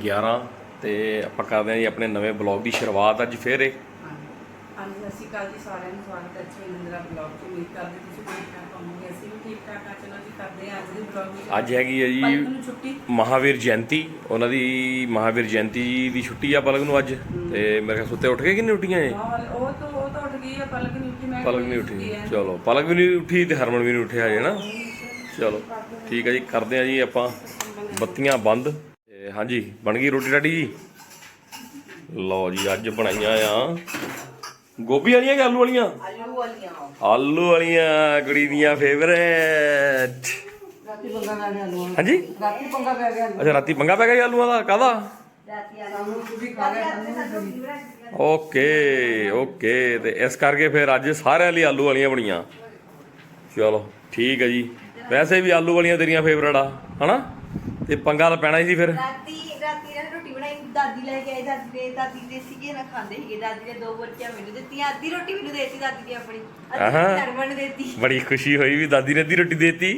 11 ਤੇ ਆਪਾਂ ਕਰਦੇ ਹਾਂ ਜੀ ਆਪਣੇ ਨਵੇਂ ਬਲੌਗ ਦੀ ਸ਼ੁਰੂਆਤ। ਅੱਜ ਫੇਰ ਇਹ। ਹਾਂਜੀ। ਸਤਿ ਸ਼੍ਰੀ ਅਕਾਲ ਜੀ ਸਾਰਿਆਂ ਨੂੰ। ਸਵਾਗਤ ਹੈ ਜੀ ਨਿੰਦਰਾ ਬਲੌਗ ਚ। ਉਮੀਦ ਕਰਦੇ ਤੁਸੀਂ ਠੀਕ ਠਾਕ ਹੋਵੋਗੇ। ਅਸੀਂ ਵੀ ਠੀਕ ਠਾਕ ਆ ਚਲੋ ਜੀ ਕਰਦੇ ਹਾਂ ਅੱਜ ਦੀ ਬਲੌਗ ਦੀ ਅੱਜ ਹੈਗੀ ਹੈ ਜੀ ਨੂੰ ਛੁੱਟੀ। ਮਹਾਵੀਰ ਜਯੰਤੀ। ਉਹਨਾਂ ਦੀ ਮਹਾਵੀਰ ਜਯੰਤੀ ਦੀ ਛੁੱਟੀ ਆ ਪਲਕ ਨੂੰ ਅੱਜ। ਤੇ ਮੇਰੇ ਖਿਆਲ ਸੁੱਤੇ ਉੱਠ ਕੇ ਕਿ ਨਹੀਂ ਉੱਠੀਆਂ ਇਹ? ਹਾਂ, ਉਹ ਤਾਂ ਉਹ ਤਾਂ ਉੱਠ ਗਈ ਹੈ। ਪਲਕ ਨਹੀਂ ਉੱਠੀ ਮੈਂ ਪਲਕ ਨਹੀਂ ਉੱਠੀ। ਚਲੋ ਪਲਕ ਵੀ ਨਹੀਂ ਉੱਠੀ ਤੇ ਹਰਮਨ ਵੀ ਨਹੀਂ ਉੱਠਿਆ ਹਜੇ ਨਾ। ਚਲੋ ਠੀਕ ਹੈ ਜੀ। ਕਰਦੇ ਆ ਜੀ ਆਪਾਂ। ਬੱਤੀਆਂ ਬੰਦ। ਤੇ ਹਾਂਜੀ ਬਣ ਗਈ ਰੋਟੀ ਰਾਟੀ ਜੀ। ਲਓ ਜੀ ਅੱਜ ਬਣਾਈਆਂ ਆ ਗੋਭੀ ਵਾਲੀਆਂ ਕਿ ਆਲੂ ਵਾਲੀਆਂ? ਆਲੂ ਵਾਲੀਆਂ। ਆਲੂ ਵਾਲੀਆਂ ਕੁੜੀ ਦੀਆਂ ਫੇਵਰੇਟ ਰਾਤੀ ਪੰਗਾ ਪੈ ਗਿਆ ਆਲੂ ਹਾਂਜੀ? ਰਾਤੀ ਪੰਗਾ ਪੈ ਗਿਆ ਅੱਛਾ ਰਾਤੀ ਪੰਗਾ ਪੈ ਗਿਆ ਜੀ ਆਲੂਆਂ ਦਾ? ਕਾਹਦਾ? ਆਲੂ ਤੁਸੀਂ ਖਾ ਲਿਆ ਓਕੇ ਓਕੇ ਤੇ ਇਸ ਕਰਕੇ ਫਿਰ ਅੱਜ ਸਾਰਿਆਂ ਲਈ ਆਲੂ ਵਾਲੀਆਂ ਬਣੀਆਂ। ਚਲੋ ਠੀਕ ਹੈ ਜੀ। ਵੈਸੇ ਵੀ ਆਲੂ ਵਾਲੀਆਂ ਤੇਰੀਆਂ ਫੇਵਰਟ ਆ ਹਨਾ? ਤੇ ਪੰਗਾ ਤਾਂ ਪੈਣਾ ਹੀ ਸੀ ਫਿਰ। ਰਾਤੀ ਰਾਤੀ ਇਹਨਾਂ ਨੇ ਰੋਟੀ ਬਣਾਈ ਦਾਦੀ ਲੈ ਕੇ ਆਈ ਦਾਦੀ ਨੇ ਦਾਦੀ ਦੇ ਸੀਗੇ ਨਾ ਖਾਂਦੇ ਸੀਗੇ ਦਾਦੀ ਨੇ ਦੋ ਬੁਰਕੀਆਂ ਮੈਨੂੰ ਦਿੱਤੀਆਂ ਅੱਧੀ ਰੋਟੀ ਮੈਨੂੰ ਦੇਤੀ ਦਾਦੀ ਨੇ ਆਪਣੀ ਆਹਾਂ। ਅੱਧੀ ਧਰਮਣ ਨੇ ਦੇਤੀ। ਬੜੀ ਖੁਸ਼ੀ ਹੋਈ ਵੀ ਦਾਦੀ ਨੇ ਅੱਧੀ ਰੋਟੀ ਦੇਤੀ।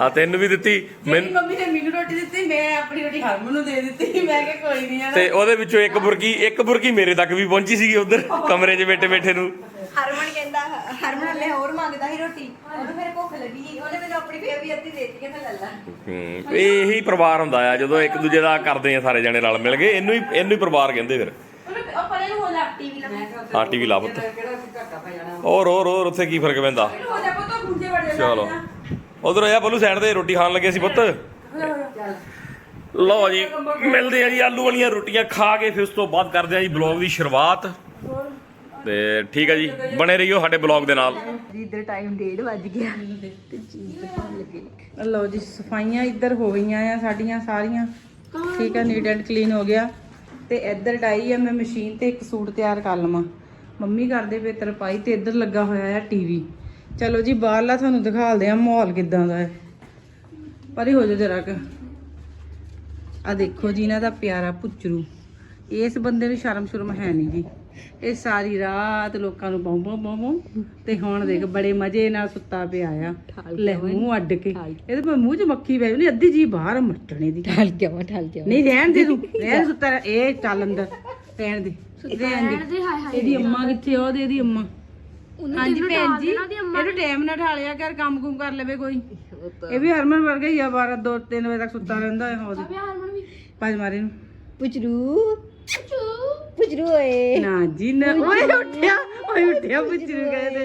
ਆ ਤੈਨੂੰ ਵੀ ਦਿੱਤੀ। ਮੇਰੀ ਮੈਨੂੰ ਮੰਮੀ ਨੇ ਮੈਨੂੰ ਰੋਟੀ ਦਿੱਤੀ ਮੈਂ ਆਪਣੀ ਰੋਟੀ ਹਰਮਨ ਨੂੰ ਦੇ ਦਿੱਤੀ। ਮੈਂ ਕਿਹਾ ਕੋਈ ਨਹੀਂ ਆ ਤੇ ਉਹਦੇ ਵਿੱਚੋਂ ਇੱਕ ਬੁਰਕੀ ਇੱਕ ਬੁਰਕੀ ਮੇਰੇ ਤੱਕ ਵੀ ਪਹੁੰਚੀ ਸੀਗੀ ਉਧਰ ਕਮਰੇ 'ਚ ਬੈਠੇ ਬੈਠੇ ਨੂੰ। ਹਰਮਨ ਕਹਿੰਦਾ ਹਰਮਨ ਹਲੇ ਹੋਰ ਮੰਗਦਾ ਸੀ ਰੋਟੀ। ਉਹਨੂੰ ਮੇਰੇ ਭੁੱਖ ਲੱਗੀ ਸੀ। ਉਹਨੇ ਮੈਨੂੰ ਆਪਣੀ ਫੇਰ ਵੀ ਅੱਧੀ ਦੇਤੀ ਕਹਿੰਦਾ ਲੈ ਲੈ। ਹੂੰ ਇਹ ਇਹੀ ਪਰਿਵਾਰ ਹੁੰਦਾ ਆ ਜਦੋਂ ਇੱਕ ਦੂਜੇ ਦਾ ਕਰਦੇ ਆ ਸਾਰੇ ਜਣੇ ਰਲ ਮਿਲ ਕੇ ਇਹਨੂੰ ਹੀ ਇਹਨੂੰ ਹੀ ਪਰਿਵਾਰ ਕਹਿੰਦੇ ਫਿਰ। ਉਹ ਪਰੇ ਨੂੰ ਹੋ ਜਾ ਟੀਵੀ ਲਾ ਹਾਂ ਟੀਵੀ ਲਾ ਪੁੱਤ। ਕਿਹੜਾ ਸੀ ਘਾਟਾ ਪੈ ਜਾਣਾ। ਹੋਰ ਹੋਰ ਹੋਰ ਉੱਥੇ ਕੀ ਫ਼ਰਕ ਪੈਂਦਾ? ਹੋ ਜਾ ਪੁੱਤ ਗੁੰਜੇ ਵੜ ਜਾ ਚਲੋ। ਉਧਰ ਆ ਬੱਲੂ ਸਾਈਡ ਤੇ ਰੋਟੀ ਖਾਣ ਲੱਗੇ ਸੀ ਪੁੱਤ। ਲਓ ਜੀ ਮਿਲਦੇ ਆ ਜੀ ਆਲੂ ਵਾਲੀਆਂ ਰੋਟੀਆਂ ਖਾ ਕੇ ਫਿਰ ਉਸ ਤੋਂ ਬਾਅਦ ਕਰਦੇ ਆ ਜੀ ਬਲੌਗ ਦੀ ਸ਼ੁਰੂਆਤ। ਤੇ ਠੀਕ ਹੈ ਜੀ ਬਣੇ ਰਹੀਓ ਸਾਡੇ ਬਲੌਗ ਦੇ ਨਾਲ। ਇਧਰ ਟਾਈਮ 1:30 ਵੱਜ ਗਿਆ। ਤੇ ਚੀਜ਼ ਦਿਖਾਉਣ ਲੱਗੇ ਲਓ ਜੀ ਸਫਾਈਆਂ ਇੱਧਰ ਹੋ ਗਈਆਂ ਆ ਸਾਡੀਆਂ ਸਾਰੀਆਂ। ਠੀਕ ਹੈ ਨੀਟ ਐਂਡ ਕਲੀਨ ਹੋ ਗਿਆ। ਤੇ ਇੱਧਰ ਡਾਈ ਆ ਮੈਂ ਮਸ਼ੀਨ ਤੇ ਇੱਕ ਸੂਟ ਤਿਆਰ ਕਰ ਲਵਾਂ। ਮੰਮੀ ਕਰਦੇ ਪਏ ਤਰਪਾਈ ਤੇ ਇੱਧਰ ਲੱਗਾ ਹੋਇਆ ਆ ਟੀਵੀ। ਚਲੋ ਜੀ ਬਾਹਰਲਾ ਤੁਹਾਨੂੰ ਦਿਖਾਲਦੇ ਆ ਮਾਹੌਲ ਕਿਦਾਂ ਦਾ ਹੈ। ਪਰੇ ਹੋ ਜਾ ਜਰਾ ਕ। ਆ ਦੇਖੋ ਜੀ ਇਹਨਾਂ ਦਾ ਪਿਆਰਾ ਪੁੱਚਰੂ ਇਸ ਬੰਦੇ ਨੂੰ ਸ਼ਰਮ ਸ਼ਰਮ ਹੈ ਨਹੀਂ ਜੀ। ਇਹ ਸਾਰੀ ਰਾਤ ਲੋਕਾਂ ਨੂੰ ਬੌਂ ਬੌਂ ਬੌਂ ਬੌਂ ਤੇ ਹੁਣ ਦੇਖ ਬੜੇ ਮਜ਼ੇ ਨਾਲ ਸੁੱਤਾ ਪਿਆ ਆ। ਲੈ ਮੂੰਹ ਅੱਡ ਕੇ। ਇਹਦੇ ਪਰ ਮੂੰਹ 'ਚ ਮੱਖੀ ਪੈ ਨਹੀਂ ਅੱਧੀ ਜੀ ਬਾਹਰ ਮੱਟਣੇ ਦੀ। ਠਲ ਗਿਆ ਠਲ ਗਿਆ ਨਹੀਂ ਰਹਿਣ ਦੇ ਤੂੰ ਰਹਿਣ ਸੁੱਤਾ ਰਹਿ। ਇਹ ਚੱਲ ਅੰਦਰ ਰਹਿਣ ਦੇ। ਰਹਿਣ ਦੇ। ਇਹਦੀ ਅੰਮਾ ਕਿੱਥੇ ਆ ਉਹਦੀ ਇਹਦੀ ਅੰਮਾ। ਹਾਂਜੀ ਭੈਣ ਜੀ ਇਹਨੂੰ ਟਾਈਮ ਨਾਲ ਠਾਲਿਆ ਕਰ ਕੰਮ ਕੁਮ ਕਰ ਲਵੇ ਕੋਈ। ਇਹ ਵੀ ਹਰਮਨ ਵਰਗਾ ਹੀ ਆ 12 2 3 ਵਜੇ ਤੱਕ ਸੁੱਤਾ ਰਹਿੰਦਾ ਹੈ ਉਹਦੇ ਪੰਜ ਮਾਰੇ ਨੂੰ। ਪੁਚਰੂ ਪੁਚਰੂ ਓਏ ਨਾ ਜੀ ਨਾ ਓਏ ਉੱਠਿਆ ਓਏ ਉੱਠਿਆ ਪੁੱਛਰੂ ਕਹਿੰਦੇ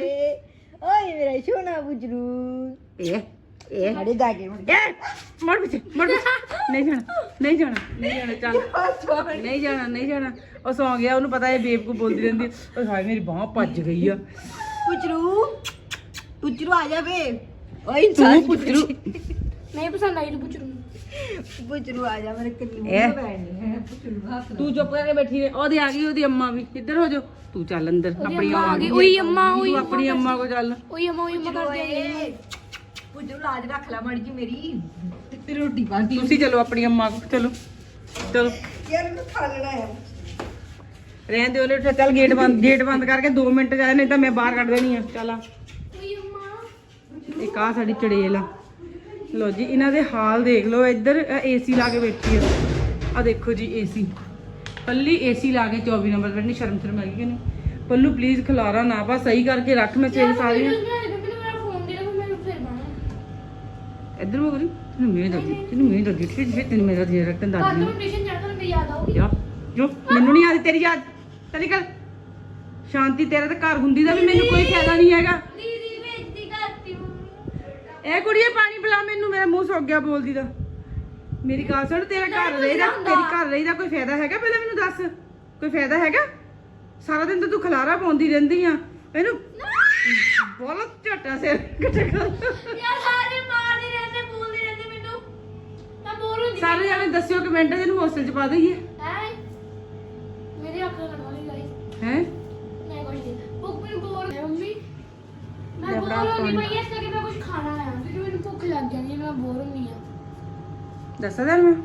ਓਏ ਮੇਰਾ ਸੋਨਾ ਪੁਚਰੂ ਇਹ ਇਹ ਸਾਡੇ ਦਾਗੇ ਮੁੜ ਇਹ ਮੜ ਪਿੱਛੇ ਮੜ ਪਿੱਛੇ। ਨਹੀਂ ਜਾਣਾ ਨਹੀਂ ਜਾਣਾ ਨਹੀਂ ਜਾਣਾ ਚੱਲ ਨਹੀਂ ਜਾਣਾ ਨਹੀਂ ਜਾਣਾ ਉਹ ਸੌਂ ਗਿਆ ਉਹਨੂੰ ਪਤਾ ਇਹ ਬੇਵਕੂਫ ਬੋਲਦੀ ਰਹਿੰਦੀ ਹੈ। ਓਏ ਹਾਏ ਮੇਰੀ ਬਾਹ ਭੱਜ ਗਈ ਆ ਪੁਚਰੂ ਪੁਚਰੂ ਆ ਜਾ ਵੇ ਓਏ ਤੂੰ ਪੁੱਛਰੂ ਨਹੀਂ ਪਸੰਦ ਆਈ ਤੂੰ ਪੁੱਛ ਰੂ ਪੁਚਰੂ ਆ ਜਾ ਮੇਰੇ ਕਿੰਨੀ ਇਹ ਤੂੰ ਚੁੱਪ ਕਰਕੇ ਬੈਠੀ ਰਹਿ। ਉਹਦੀ ਆ ਗਈ ਉਹਦੀ ਅੰਮਾ ਵੀ। ਇੱਧਰ ਹੋ ਜਾ ਤੂੰ ਚੱਲ ਅੰਦਰ ਆਪਣੀ ਅੰਮਾ ਆ ਅੰਮਾ ਗਈ ਉਹੀ ਅੰਮਾ ਤੂੰ ਉਹੀ ਆਪਣੀ ਅੰਮਾ ਕੋ ਚੱਲ। ਉਹੀ ਅੰਮਾ ਉਹੀ ਅੰਮਾ ਕਰਦੀ ਆ ਪੁਚਰੂ ਲਾਜ ਰੱਖ ਲੈ ਮਾੜੀ ਜੀ ਮੇਰੀ। ਤੇ ਰੋਟੀ ਪਾਣੀ ਤੁਸੀਂ ਚਲੋ ਆਪਣੀ ਅੰਮਾ ਕੋ ਚਲੋ। ਚਲੋ। ਯਾਰ ਮੈਂ ਖਾ ਲੈਣਾ ਹੈ ਰਹਿਣ ਦੇ ਉਹਨੇ ਉੱਠਿਆ ਚੱਲ ਗੇਟ ਬੰਦ ਗੇਟ ਬੰਦ ਕਰਕੇ 2 ਮਿੰਟ ਜਾਏ ਨਹੀਂ ਤਾਂ ਮੈਂ ਬਾਹਰ ਕੱਢ ਦੇਣੀ ਆ। ਚੱਲ ਆ। ਸਾਡੀ ਚੜੇਲ ਆ। ਲੋ ਜੀ ਇਹਨਾਂ ਦੇ ਹਾਲ ਦੇਖ ਲਓ ਇੱਧਰ ਏਸੀ ਲਾ ਕੇ ਬੈਠੀ ਆ। ਆ ਦੇਖੋ ਜੀ ਏਸੀ ਪੱਲੀ ਏਸੀ ਲਾ ਕੇ 24 ਨੰਬਰ ਬੈਠਣੀ ਸ਼ਰਮ ਸ਼ਰਮ ਆ ਗਈ ਕਿ ਨਹੀਂ? ਪੱਲੂ ਪਲੀਜ਼ ਖਲਾਰਾ ਨਾ ਪਾ ਸਹੀ ਕਰਕੇ ਰੱਖ ਮੈਂ ਤੇਰੇ ਮੇਰਾ ਮੈਂ ਫਿਰ ਬਣਾ ਇੱਧਰ ਹੋ ਗਈ ਤੈਨੂੰ ਮੈਂ ਦੱਦੀ ਤੈਨੂੰ ਮੈਂ ਦੱਦੀ ਫਿਰ ਫਿਰ ਤੈਨੂੰ ਮੇਰਾ ਦੇ ਰੱਖਣ ਕੱਲ ਦਾਦੀ ਨੂੰ ਟਿਊਸ਼ਨ ਜਾਣਾ ਤਾਂ ਮੈਨੂੰ ਯਾਦ ਆਊਗੀ। ਜਾ ਮੈਨੂੰ ਨਹੀਂ ਆਦੀ ਤੇਰੀ ਯਾਦ। ਚਲੀ ਕਰ ਸ਼ਾਂਤੀ ਤੇਰਾ ਤਾਂ ਘਰ ਹੁੰਦੀ ਦਾ ਵੀ ਮੈਨੂੰ ਕੋਈ ਫਾਇਦਾ ਨਹੀਂ ਹੈਗਾ ਦੀਦੀ ਬੇਇੱਜ਼ਤੀ ਕਰਤੀ ਮੰਮੀ ਇਹ ਕੁੜੀਏ ਪਾਣੀ ਪਿਲਾ ਮੈਨੂੰ ਮੇਰਾ ਮੂੰਹ ਸੁੱਕ ਗਿਆ ਬੋਲਦੀ ਦਾ। ਮੇਰੀ ਗੱਲ ਸੁਣ ਤੇਰਾ ਘਰ ਰਹੇਦਾ ਤੇਰੀ ਘਰ ਰਹੇਦਾ ਕੋਈ ਫਾਇਦਾ ਹੈਗਾ ਪਹਿਲਾਂ ਮੈਨੂੰ ਦੱਸ? ਕੋਈ ਫਾਇਦਾ ਹੈਗਾ? ਸਾਰਾ ਦਿਨ ਤਾਂ ਤੂੰ ਖਲਾਰਾ ਪਾਉਂਦੀ ਰਹਿੰਦੀ ਆ। ਇਹਨੂੰ ਬਹੁਤ ਝਟਾ ਸਿਰ ਕੱਟਾ ਕਰ ਯਾਰ ਸਾਰੇ ਮਾਰਦੇ ਰਹਿੰਦੇ ਬੋਲਦੇ ਰਹਿੰਦੇ ਮੈਨੂੰ। ਮੈਂ ਬੋਲ ਹੁੰਦੀ ਸਾਰੇ ਜਾਣੇ ਦੱਸਿਓ ਕਮੈਂਟ ਇਹਨੂੰ ਹੋਸਟਲ ਚ ਪਾ ਦਈਏ। ਹੈ? ਮੇਰੇ ਅੱਖਾਂ ਕੱਢ ਵਾਲੀ ਗਾਇਸ। ਹੈ? ਮੈਂ ਕੁਝ ਨਹੀਂ। ਭੁੱਖ ਮੈਨੂੰ ਬੋਲ ਮੰਮੀ ਮੈਂ ਬੋਰ ਹੁੰਦੀ ਪਾਣੀ। ਪਈ ਇਸ ਕਰਕੇ ਮੈਂ ਕੁਝ ਖਾਣਾ ਆ ਕਿਉਂਕਿ ਮੈਨੂੰ ਭੁੱਖ ਲੱਗ ਜਾਂਦੀ ਹੈ ਮੈਂ ਬੋਰ ਹੁੰਦੀ ਆ। ਦੱਸਾਂ ਤੈਨੂੰ ਮੈਂ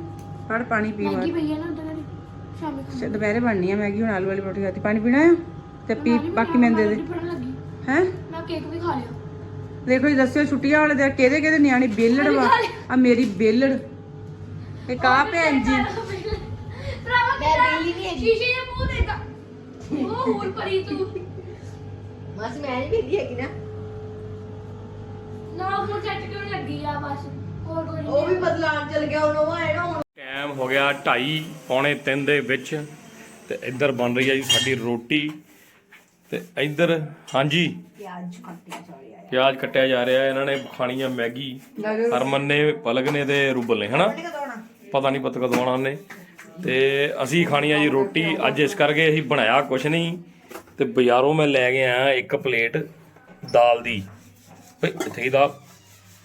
ਫੜ ਪਾਣੀ ਪੀ ਮੈਗੀ ਬਾਅਦ ਪਈ ਹੈ ਨਾ ਉਧਰ ਸ਼ਾਮੇ ਖਾਣੀ। ਦੁਪਹਿਰੇ ਬਣਨੀ ਆ ਮੈਗੀ ਹੁਣ ਆਲੂ ਵਾਲੀ ਪਰੌਂਠੀ ਖਾਤੀ ਪਾਣੀ ਪੀਣਾ ਆ? ਤੇ ਪੀ ਬਾਕੀ ਮੈਨੂੰ ਦੇ ਦੇ। ਲੱਗੀ। ਹੈ? ਮੈਂ ਕੇਕ ਵੀ ਖਾ ਲਿਆ। ਦੇਖੋ ਜੀ ਦੱਸਿਓ ਛੁੱਟੀਆਂ ਵਾਲੇ ਦਿਨ ਕਿਹਦੇ ਕਿਹਦੇ ਨਿਆਣੇ ਬੇਲੜ ਵਾ ਆ ਮੇਰੀ ਬੇਲੜ। ਇੱਕ ਆ ਭੈਣ ਜੀ। ਭਰਾਵਾ ਮੈਂ ਕਿਹੜਾ ਬਿੱਲੀ ਨਹੀਂ ਹੈਗੀ। ਸ਼ੀਸ਼ੇ ਦੇ ਮੂੰਹ ਦੇਖਾ। ਉਹ ਹੋਰ ਪਰੀ ਤੂੰ। ਬਸ ਮੈਂ ਨਹੀਂ ਵੇਖੀ ਹੈਗੀ ਨਾ। ਨਾ ਉਹ ਚੱਟ ਕਿਉਂ ਨੀ ਲੱਗੀ ਆ ਬਸ। ਉਹ ਵੀ ਬਦਲਾਣ ਚਲ ਗਿਆ ਹੁਣ ਉਹ ਆਇਆ ਨਾ ਹੁਣ। ਟਾਈਮ ਹੋ ਗਿਆ 2:30 ਪੌਣੇ 3 ਦੇ ਵਿੱਚ। ਤੇ ਇੱਧਰ ਬਣ ਰਹੀ ਹੈ ਜੀ ਸਾਡੀ ਰੋਟੀ। ਤੇ ਇੱਧਰ ਹਾਂਜੀ। ਪਿਆਜ਼ ਕੱਟਿਆ ਜਾ ਰਿਹਾ ਹੈ ਪਿਆਜ਼ ਕੱਟਿਆ ਜਾ ਰਿਹਾ ਹੈ ਇਹਨਾਂ ਨੇ ਖਾਣੀ ਆ ਮੈਗੀ ਹਰਮਨ ਨੇ ਪਲਕ ਨੇ ਤੇ ਰੂਬਲ ਨੇ ਹਨਾ? ਪਤਾ ਨਹੀਂ ਪਤਾ ਕਦੋਂ ਉਹਨੇ। ਤੇ ਅਸੀਂ ਖਾਣੀ ਆ ਜੀ ਰੋਟੀ। ਅੱਜ ਇਸ ਕਰਕੇ ਅਸੀਂ ਬਣਾਇਆ ਕੁਛ ਨਹੀਂ ਤੇ ਬਾਜ਼ਾਰੋਂ ਮੈਂ ਲੈ ਕੇ ਆਇਆ ਇੱਕ ਪਲੇਟ ਦਾਲ ਦੀ। ਓਏ ਇੱਥੇ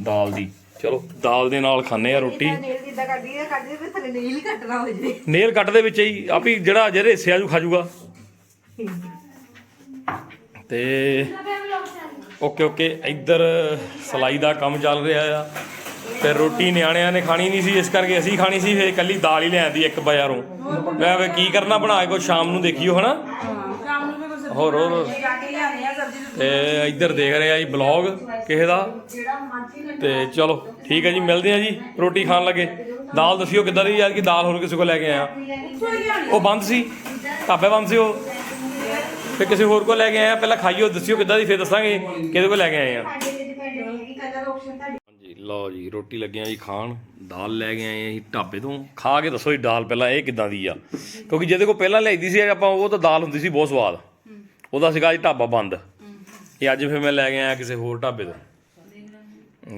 ਦਾਲ ਦੀ। ਚਲੋ। ਦਾਲ ਦੇ ਨਾਲ ਖਾਣੇ ਆ ਰੋਟੀ। ਨੇਲ ਜਿੱਦਾਂ ਕੱਢਦੀ ਹੈ ਕੱਢਦੀ ਫਿਰ ਥੱਲੇ ਨੇਲ ਹੀ ਕੱਟਣਾ ਹੋ ਜੇ। ਨੇਲ ਕੱਟ ਦੇ ਵਿੱਚ ਹੀ ਆਪੀ ਜਿਹੜਾ ਜਿਹੜੇ ਹਿੱਸੇ ਆਜੂ ਖਾ ਜੂਗਾ ਤੇ ਓਕੇ ਓਕੇ ਇੱਧਰ ਸਲਾਈ ਦਾ ਕੰਮ ਚੱਲ ਰਿਹਾ ਆ। ਤੇ ਰੋਟੀ ਨਿਆਣਿਆਂ ਨੇ ਖਾਣੀ ਨਹੀਂ ਸੀ ਇਸ ਕਰਕੇ ਅਸੀਂ ਖਾਣੀ ਸੀ ਫੇ ਇਕੱਲੀ ਦਾਲ ਹੀ ਲਿਆਂਦੀ ਇੱਕ ਬਾਜ਼ਾਰੋਂ। ਮੈਂ ਕੀ ਕਰਨਾ ਬਣਾ ਕੇ ਕੋਈ ਸ਼ਾਮ ਨੂੰ ਦੇਖੀਓ ਹਨਾ? ਹੋਰ ਹੋਰ। ਜਾ ਕੇ ਤੇ ਇੱਧਰ ਦੇਖ ਰਹੇ ਆ ਜੀ ਬਲੌਗ ਕਿਸੇ ਦਾ। ਤੇ ਚਲੋ, ਠੀਕ ਹੈ ਜੀ, ਮਿਲਦੇ ਆ ਜੀ, ਰੋਟੀ ਖਾਣ ਲੱਗੇ। ਦਾਲ ਦੱਸਿਓ ਕਿੱਦਾਂ ਦੀ, ਯਾਰ ਕਿ ਦਾਲ ਹੋਰ ਕਿਸੇ ਕੋਲ ਲੈ ਕੇ ਆਇਆ। ਉਹ ਬੰਦ ਸੀ, ਢਾਬੇ ਬੰਦ ਸੀ ਉਹ। ਫਿਰ ਕਿਸੇ ਹੋਰ ਕੋਲ ਲੈ ਕੇ ਆਇਆ, ਪਹਿਲਾਂ ਖਾਈਓ, ਦੱਸਿਓ ਕਿੱਦਾਂ ਦੀ, ਫਿਰ ਦੱਸਾਂਗੇ ਕਿਹਦੇ ਕੋਲ ਲੈ ਕੇ ਆਏ ਆ। ਹਾਂਜੀ, ਲਓ ਜੀ, ਰੋਟੀ ਲੱਗਿਆ ਜੀ ਖਾਣ। ਦਾਲ ਲੈ ਕੇ ਆਏ ਅਸੀਂ ਢਾਬੇ ਤੋਂ। ਖਾ ਕੇ ਦੱਸੋ ਜੀ ਦਾਲ ਪਹਿਲਾਂ ਇਹ ਕਿੱਦਾਂ ਦੀ ਆ। ਕਿਉਂਕਿ ਜਿਹਦੇ ਕੋਲ ਪਹਿਲਾਂ ਲਿਆਈਦੀ ਸੀ, ਆਪਾਂ ਉਹ ਤਾਂ ਦਾਲ ਹੁੰਦੀ ਸੀ, ਬਹੁਤ ਸਵਾਦ। ਉਹਦਾ ਸੀਗਾ ਜੀ ਢਾਬਾ ਬੰਦ। ਇਹ ਅੱਜ ਫਿਰ ਮੈਂ ਲੈ ਕੇ ਆਇਆ ਕਿਸੇ ਹੋਰ ਢਾਬੇ ਤੋਂ।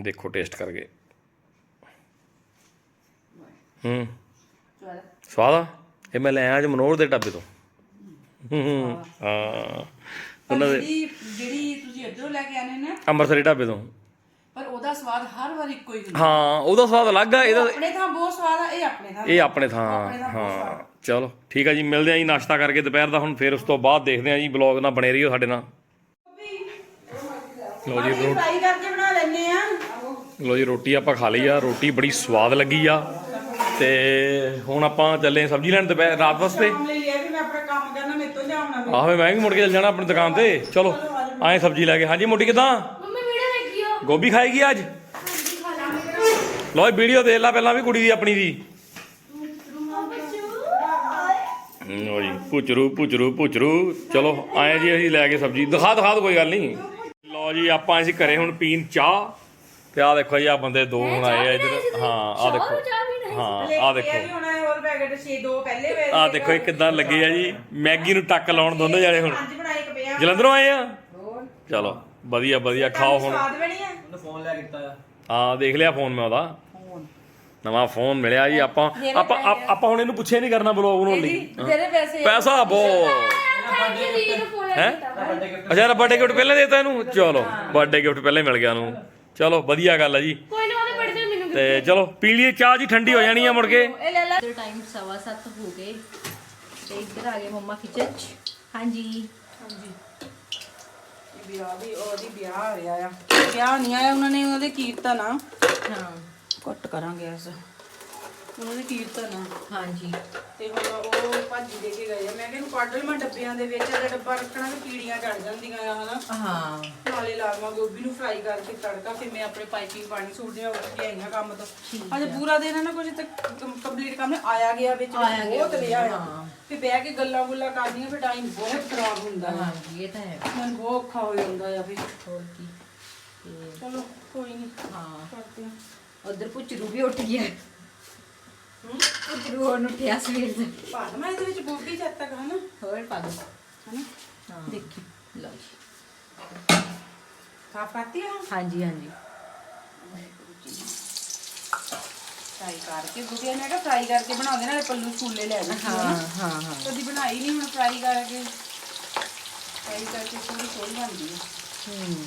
ਦੇਖੋ ਟੇਸਟ ਕਰਕੇ। ਹੂੰ। ਸਵਾਦ ਆ? ਇਹ ਮੈਂ ਲੈ ਆਇਆ ਅੱਜ ਮਨੋਹਰ ਦੇ ਢਾਬੇ ਤੋਂ। ਹੂੰ ਹਾਂ। ਉਹਨਾਂ ਦੇ ਜਿਹੜੀ ਜਿਹੜੀ ਤੁਸੀਂ ਇੱਧਰੋਂ ਲੈ ਕੇ ਆਨੇ ਨੇ ਅੰਮ੍ਰਿਤਸਰੀ ਢਾਬੇ ਤੋਂ। ਪਰ ਉਹਦਾ ਸਵਾਦ ਹਰ ਵਾਰ ਇੱਕੋ ਹੀ ਹੁੰਦਾ। ਹਾਂ ਉਹਦਾ ਸਵਾਦ ਅਲੱਗ ਆ ਇਹਦਾ ਆਪਣੇ ਥਾਂ ਬਹੁਤ ਸਵਾਦ ਆ ਇਹ ਆਪਣੇ ਥਾਂ। ਇਹ ਆਪਣੇ ਥਾਂ ਹਾਂ। ਚਲੋ ਠੀਕ ਆ ਜੀ ਮਿਲਦੇ ਆ ਜੀ ਨਾਸ਼ਤਾ ਕਰਕੇ ਦੁਪਹਿਰ ਦਾ ਹੁਣ ਫਿਰ ਉਸ ਤੋਂ ਬਾਅਦ ਦੇਖਦੇ ਆ ਜੀ ਬਲੌਗ ਨਾਲ ਬਣੇ ਰਹੀਓ ਸਾਡੇ ਨਾਲ। ਲਓ ਜੀ ਫਰਾਈ ਕਰਕੇ ਬਣਾ ਲੈਣੇ ਆ। ਲਓ ਜੀ ਰੋਟੀ ਆਪਾਂ ਖਾ ਲਈ ਆ ਰੋਟੀ ਬੜੀ ਸਵਾਦ ਲੱਗੀ ਆ। ਤੇ ਹੁਣ ਆਪਾਂ ਚੱਲੇ ਸਬਜ਼ੀ ਲੈਣ ਦੁਪਹਿਰ ਰਾਤ ਵਾਸਤੇ। ਆਹੋ ਮੈਂ ਵੀ ਮੁੜ ਕੇ ਚੱਲ ਜਾਣਾ ਆਪਣੀ ਦੁਕਾਨ ਤੇ। ਚਲੋ ਆਏ ਸਬਜ਼ੀ ਲੈ ਕੇ। ਹਾਂਜੀ ਮੋਟੀ ਕਿਦਾਂ? ਮੰਮੀ ਵੀਡੀਓ ਦੇਖਿਓ। ਗੋਭੀ ਖਾਏਗੀ ਅੱਜ? ਲਓ ਵੀਡੀਓ ਦੇਖ ਲੈ ਪਹਿਲਾਂ ਵੀ ਕੁੜੀ ਦੀ ਆਪਣੀ ਦੀ। ਜੀ ਪੁਚਰੂ ਪੁਚਰੂ ਪੁਚਰੂ ਚਲੋ ਆਏ ਜੀ ਅਸੀਂ ਲੈ ਕੇ ਸਬਜ਼ੀ। ਦਿਖਾ ਦਿਖਾ ਦਿਓ ਕੋਈ ਗੱਲ ਨਹੀਂ। ਲਓ ਜੀ ਆਪਾਂ ਅਸੀਂ ਘਰੇ ਹੁਣ ਪੀਣ ਚਾਹ। ਤੇ ਆਹ ਦੇਖੋ ਜੀ ਆ ਬੰਦੇ ਦੋ ਹੁਣ ਆਏ ਆ ਇੱਧਰ। ਹਾਂ ਆਹ ਦੇਖੋ। ਹਾਂ ਆਹ ਦੇਖੋ। ਹੁਣ ਹੋਰ ਪੈਕੇਟ 6 ਦੋ ਪਹਿਲੇ ਵੇ ਆਹ ਦੇਖੋ ਇਹ ਕਿਦਾਂ ਲੱਗੇ ਆ ਜੀ। ਮੈਗੀ ਨੂੰ ਟੱਕ ਲਾਉਣ ਦੋਨੋਂ ਜਾਣੇ ਹੁਣ। ਇੱਕ ਪਿਆ ਜਲੰਧਰੋਂ ਆਏ ਆ? ਚਲੋ ਵਧੀਆ ਵਧੀਆ। ਖਾਓ ਹੁਣ। ਸਵਾਦ ਬਣੀ ਆ? ਹਾਂ ਦੇਖ ਲਿਆ ਫੋਨ ਮੈਂ ਉਹਦਾ। ਨਵਾਂ ਫੋਨ ਮਿਲਿਆ ਜੀ ਆਪਾਂ ਆਪਾਂ ਆਪ- ਆਪਾਂ ਹੁਣ ਇਹਨੂੰ ਪੁੱਛੇ ਨਹੀਂ ਕਰਨਾ ਬਲੌਗ ਬਣਾਉਣ ਲਈ। ਤੇਰੇ ਪੈਸੇ ਪੈਸਾ ਬਹੁਤ। ਹੈ? ਅੱਛਾ ਬਰਥਡੇ ਗਿਫਟ ਪਹਿਲਾਂ ਦੇਤਾ ਇਹਨੂੰ? ਚਲੋ ਬਰਥਡੇ ਗਿਫਟ ਪਹਿਲਾਂ ਹੀ ਮਿਲ ਗਿਆ ਉਹਨੂੰ ਚਲੋ ਵਧੀਆ ਗੱਲ ਆ ਜੀ। ਕੋਈ ਨਾ ਉਹਦੇ ਪੜਦੇ ਮੈਨੂੰ ਤੇ ਚਲੋ ਪੀ ਲਈਏ ਚਾਹ ਜੀ ਠੰਡੀ ਹੋ ਜਾਣੀ ਆ ਮੁੜ ਕੇ। ਇਹ ਲੈ ਲੈ। ਟਾਈਮ ਸਵਾ ਸੱਤ ਹੋ ਗਏ। ਤੇ ਇੱਧਰ ਆ ਗਏ ਮੰਮਾ ਕਿਚਨ ਚ। ਹਾਂਜੀ। ਹਾਂਜੀ। ਇਹ ਵਿਆਹ ਦੀ ਉਹਦੀ ਵਿਆਹ ਆ ਰਿਹਾ ਆ। ਵਿਆਹ ਨਹੀਂ ਆਇਆ ਉਹਨਾਂ ਨੇ ਉਹਨਾਂ ਦੇ ਕੀਰਤਨ ਆ। ਹਾਂ। ਕੱਟ ਕਰਾਂਗੇ ਇਸ। ਉਹਨਾਂ ਦੇ ਕੀਰਤਨ ਆ। ਹਾਂਜੀ। ਤੇ ਹੁਣ ਉਹ ਭਾਜੀ ਦੇ ਕੇ ਗਏ ਆ। ਮੈਂ ਕਿਹਾ ਇਹਨੂੰ ਕੱਢ ਲਵਾਂ ਡੱਬਿਆਂ ਦੇ ਵਿੱਚ ਅਗਰ ਡੱਬਾ ਰੱਖਣਾ ਤੇ ਕੀੜੀਆਂ ਚੜ ਜਾਂਦੀਆਂ ਆ ਹਨਾ? ਹਾਂ। ਨਾਲੇ ਲਾਵਾਂ ਗੋਭੀ ਨੂੰ ਫਰਾਈ ਕਰਕੇ ਤੜਕਾ ਫਿਰ ਮੈਂ ਆਪਣੇ ਪਾਈਪਿੰਗ ਪਾਣੀ ਸੂਟਦੇ ਉੱਠ ਕੇ ਆਈਆਂ ਕੰਮ ਤੋਂ। ਅਜੇ ਪੂਰਾ ਦਿਨ ਹੈ ਨਾ ਕੁਝ ਤੇ ਕੰਪਲੀਟ ਕੰਮ ਆਇਆ ਗਿਆ ਵਿੱਚ ਆਇਆ ਗਿਆ, ਬਹੁਤ ਰਿਹਾ ਆ। ਹਾਂ। ਫਿਰ ਬਹਿ ਕੇ ਗੱਲਾਂ ਗੁੱਲਾਂ ਕਰਨੀਆਂ ਫਿਰ ਟਾਈਮ ਬਹੁਤ ਖਰਾਬ ਹੁੰਦਾ ਆ। ਹਾਂਜੀ ਇਹ ਤਾਂ ਹੈ। ਮੈਨੂੰ ਬਹੁਤ ਔਖਾ ਹੋ ਜਾਂਦਾ ਆ ਫਿਰ ਹੋਰ ਕੀ। ਚਲੋ ਕੋਈ ਨਹੀਂ ਹਾਂ। ਕਰਦੇ ਆ। ਉਧਰ ਪੁੱਚਰੂ ਵੀ ਉੱਠ ਗਿਆ। ਪੁੱਚਰੂ ਹੁਣ ਉੱਠਿਆ ਸਵੇਰ ਦਾ। ਪਾ ਇਹਦੇ ਵਿੱਚ ਗੋਭੀ ਜਦ ਤੱਕ ਹਨਾ? ਹੋਰ ਪਾ ਦੋ। ਹਨਾ? ਹਾਂ। ਦੇਖੀ। ਲਓ ਜੀ। ਸਾਫ਼ ਕਰਤੀ ਆ ਹਾਂਜੀ ਹਾਂਜੀ। ਫਰਾਈ ਕਰਕੇ ਗੋਭੀ ਨੇ ਕਿਹਾ ਫਰਾਈ ਕਰਕੇ ਬਣਾਉਂਦੇ ਨਾਲੇ ਪੱਲੂ ਛੂਲੇ ਲੈ ਜਾਂਦੇ ਹਾਂ ਹਾਂ ਹਾਂ। ਕਦੀ ਬਣਾਈ ਨਹੀਂ ਹੁਣ ਫਰਾਈ ਕਰਕੇ? ਫਰਾਈ ਕਰਕੇ ਥੋੜੀ ਸੋਹਣੀ ਬਣਦੀ ਹੈ ਹੂੰ।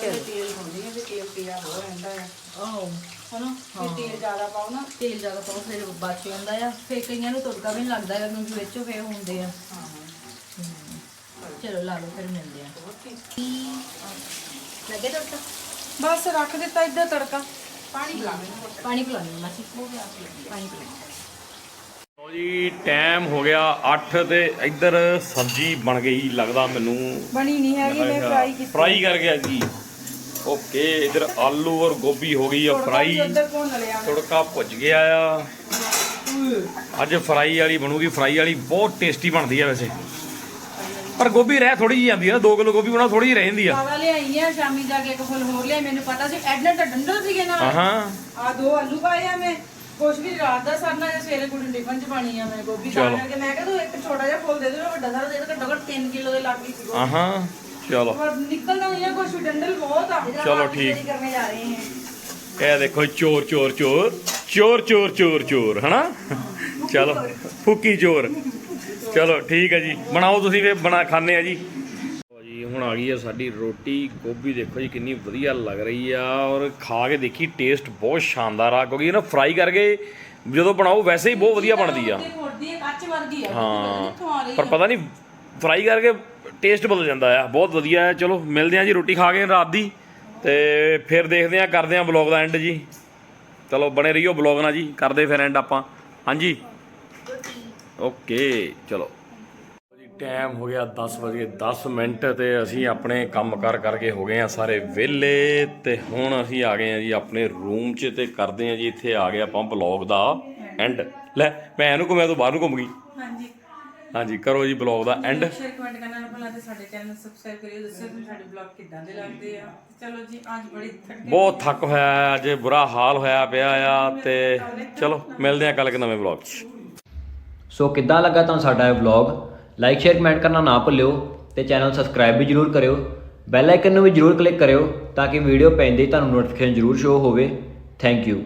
ਥੋੜਾ ਜਿਹਾ ਤੇਲ ਹੁੰਦੀ ਹੈ ਤੇ ਤੇਲ ਪਿਆ ਹੋ ਰਹਿੰਦਾ ਹੈ ਓਹ ਹਨਾ? ਫਿਰ ਤੇਲ ਜ਼ਿਆਦਾ ਪਾਓ ਨਾ। ਤੇਲ ਜ਼ਿਆਦਾ ਪਾਓ ਫਿਰ ਬਚ ਜਾਂਦਾ ਆ। ਫਿਰ ਕਈਆਂ ਨੂੰ ਤੜਕਾ ਵੀ ਨਹੀਂ ਲੱਗਦਾ ਹੈ ਕਿਉਂਕਿ ਵਿੱਚੋਂ ਫੇਰ ਹੁੰਦੇ ਆ। ਹਾਂ। ਚਲੋ ਲਾ ਲਓ ਫਿਰ ਮਿਲਦੇ ਆ। ਲੱਗੇ ਤੜਕਾ? ਬਸ ਰੱਖ ਦਿੱਤਾ ਇੱਧਰ ਤੜਕਾ। ਪਾਣੀ ਪਿਲਾ ਮੈਨੂੰ ਪਾਣੀ ਪਿਲਾ ਲਓ ਮਾਸੀ। ਪਾਣੀ ਪਿਲਾ ਲਓ ਜੀ ਟਾਈਮ ਹੋ ਗਿਆ 8 ਤੇ ਇੱਧਰ ਸਬਜ਼ੀ ਬਣ ਗਈ ਲੱਗਦਾ ਮੈਨੂੰ ਬਣੀ ਨਹੀਂ ਹੈਗੀ ਮੈਂ ਫਰਾਈ ਕੀਤੀ। ਫਰਾਈ ਕਰ ਗਿਆ ਜੀ ਓਕੇ ਇਧਰ ਆਲੂ ਔਰ ਗੋਭੀ ਹੋ ਗਈ ਆ ਫਰਾਈ। ਤੜਕਾ ਭੁੱਜ ਗਿਆ ਆ। ਅੱਜ ਫਰਾਈ ਵਾਲੀ ਬਣੂਗੀ ਫਰਾਈ ਵਾਲੀ ਬਹੁਤ ਟੇਸਟੀ ਬਣਦੀ ਆ ਵੈਸੇ। ਪਰ ਗੋਭੀ ਰਹਿ ਥੋੜੀ ਜਿਹੀ ਜਾਂਦੀ ਆ ਨਾ 2 ਕਿਲੋ ਗੋਭੀ ਬਣਾ ਥੋੜੀ ਜਿਹੀ ਰਹਿ ਜਾਂਦੀ ਆ। ਜ਼ਿਆਦਾ ਲਿਆਈ ਆ ਸ਼ਾਮੀ ਜਾ ਕੇ ਇੱਕ ਫੁੱਲ ਹੋਰ ਲਿਆ ਮੈਨੂੰ ਪਤਾ ਸੀ ਐਡਲਟ ਤਾਂ ਡੰਡਲ ਸੀਗੇ ਨਾਲ। ਹਾਂ ਆ ਦੋ ਆਲੂ ਪਾਏ ਆ ਮੈਂ। ਕੁਛ ਵੀ ਰਾਤ ਦਾ ਸਰਨਾ ਜਾਂ ਸਵੇਰੇ ਕੁੜੀ ਟਿਫਨ ਚ ਪਾਣੀ ਆ ਮੈਂ ਗੋਭੀ। ਤਾਂ। ਕਰਕੇ ਮੈਂ ਕਿਹਾ ਤੂੰ ਇੱਕ ਛੋਟਾ ਜਿਹਾ ਫੁੱਲ ਦੇ ਦੇ ਵੱਡਾ ਸਾਰਾ ਦੇ ਦੇ ਘੱਟੋ ਘੱਟ 3 ਕਿਲੋ ਦੇ ਲੱਗ ਗਈ ਸੀ। ਹਾਂ। ਚਲੋ। ਨਿਕਲਦਾ ਨਹੀਂ ਕੁਛ ਵੀ ਡੰਡਲ ਬਹੁਤ ਆ। ਚਲੋ ਠੀਕ। ਕਰਨੇ ਜਾ ਰਹੇ ਹਾਂ। ਇਹ ਦੇਖੋ ਚੋਰ ਚੋਰ ਚੋਰ। ਚੋਰ ਚੋਰ ਚੋਰ ਚੋਰ ਹਨਾ? ਚਲੋ ਫੁੱਕੀ ਚੋਰ। ਚਲੋ ਠੀਕ ਹੈ ਜੀ। ਬਣਾਓ ਤੁਸੀਂ ਵੀ ਬਣਾ ਖਾਣੇ ਆ ਜੀ। ਜੀ ਹੁਣ ਆ ਗਈ ਆ ਸਾਡੀ ਰੋਟੀ। ਗੋਭੀ ਦੇਖੋ ਜੀ ਕਿੰਨੀ ਵਧੀਆ ਲੱਗ ਰਹੀ ਆ। ਔਰ ਖਾ ਕੇ ਦੇਖੀ ਟੇਸਟ ਬਹੁਤ ਸ਼ਾਨਦਾਰ ਆ। ਕਿਉਂਕਿ ਇਹ ਨਾ ਫਰਾਈ ਕਰਕੇ ਜਦੋਂ ਬਣਾਓ ਵੈਸੇ ਹੀ ਬਹੁਤ ਵਧੀਆ ਬਣਦੀ ਆ। ਹਾਂ। ਪਰ ਪਤਾ ਨਹੀਂ ਫਰਾਈ ਕਰਕੇ ਟੇਸਟ ਬਦਲ ਜਾਂਦਾ ਆ, ਬਹੁਤ ਵਧੀਆ ਹੈ ਚਲੋ, ਮਿਲਦੇ ਆ ਜੀ, ਰੋਟੀ ਖਾ ਕੇ ਰਾਤ ਦੀ। ਤੇ ਫਿਰ ਦੇਖਦੇ ਆ ਕਰਦੇ ਆ ਬਲੌਗ ਦਾ ਐਂਡ ਜੀ। ਚਲੋ, ਬਣੇ ਰਹੀਓ ਬਲੌਗ ਨਾਲ ਜੀ, ਕਰਦੇ ਫਿਰ ਐਂਡ ਆਪਾਂ। ਹਾਂਜੀ? ਓਕੇ ਚਲੋ। ਜੀ ਟਾਈਮ ਹੋ ਗਿਆ 10 ਵਜੇ 10 ਮਿੰਟ ਤੇ ਅਸੀਂ ਆਪਣੇ ਕੰਮ ਕਰ ਕਰਕੇ ਹੋ ਗਏ ਆ ਸਾਰੇ ਵਿਹਲੇ। ਤੇ ਹੁਣ ਅਸੀਂ ਆ ਗਏ ਆ ਜੀ ਆਪਣੇ ਰੂਮ 'ਚ ਤੇ ਕਰਦੇ ਆ ਜੀ, ਇੱਥੇ ਆ ਗਏ ਆਪਾਂ ਬਲੌਗ ਦਾ ਐਂਡ ਲੈ ਮੈਂ ਇਹਨੂੰ ਘੁੰਮਿਆ ਤੂੰ ਬਾਹਰ ਨੂੰ ਘੁੰਮ ਗਈ। ਹਾਂਜੀ। ਹਾਂਜੀ ਕਰੋ ਜੀ ਬਲੌਗ ਦਾ ਐਂਡ ਸ਼ੇਅਰ ਕਮੈਂਟ ਕਰਨਾ ਨਾ ਭੁੱਲਣਾ ਤੇ ਸਾਡੇ ਚੈਨਲ ਨੂੰ ਸਬਸਕ੍ਰਾਈਬ ਕਰਿਓ ਦੱਸਿਓ ਕਿ ਸਾਡੇ ਬਲੌਗ ਕਿੱਦਾਂ ਦੇ ਲੱਗਦੇ ਆ। ਚਲੋ ਜੀ ਅੱਜ ਬੜੀ ਥੱਕ ਬਹੁਤ ਥੱਕ ਹੋਇਆ ਹੈ, ਅੱਜ ਬੁਰਾ ਹਾਲ ਹੋਇਆ ਪਿਆ ਆ ਤੇ ਚਲੋ ਮਿਲਦੇ ਆ ਕੱਲ ਇੱਕ ਨਵੇਂ ਬਲੌਗ 'ਚ। ਸੋ ਕਿੱਦਾਂ ਲੱਗਾ ਤੁਹਾਨੂੰ ਸਾਡਾ ਇਹ ਵਲੌਗ ਲਾਈਕ ਸ਼ੇਅਰ ਕਮੈਂਟ ਕਰਨਾ ਨਾ ਭੁੱਲਿਓ ਤੇ ਚੈਨਲ ਸਬਸਕ੍ਰਾਈਬ ਵੀ ਜਰੂਰ ਕਰਿਓ। ਬੈਲ ਆਈਕਨ ਨੂੰ ਵੀ ਜਰੂਰ ਕਲਿੱਕ ਕਰਿਓ ਤਾਂ ਕਿ ਵੀਡੀਓ ਪੈਂਦੇ ਹੀ ਤੁਹਾਨੂੰ ਨੋਟੀਫਿਕੇਸ਼ਨ ਜਰੂਰ ਸ਼ੋ ਹੋਵੇ। Thank you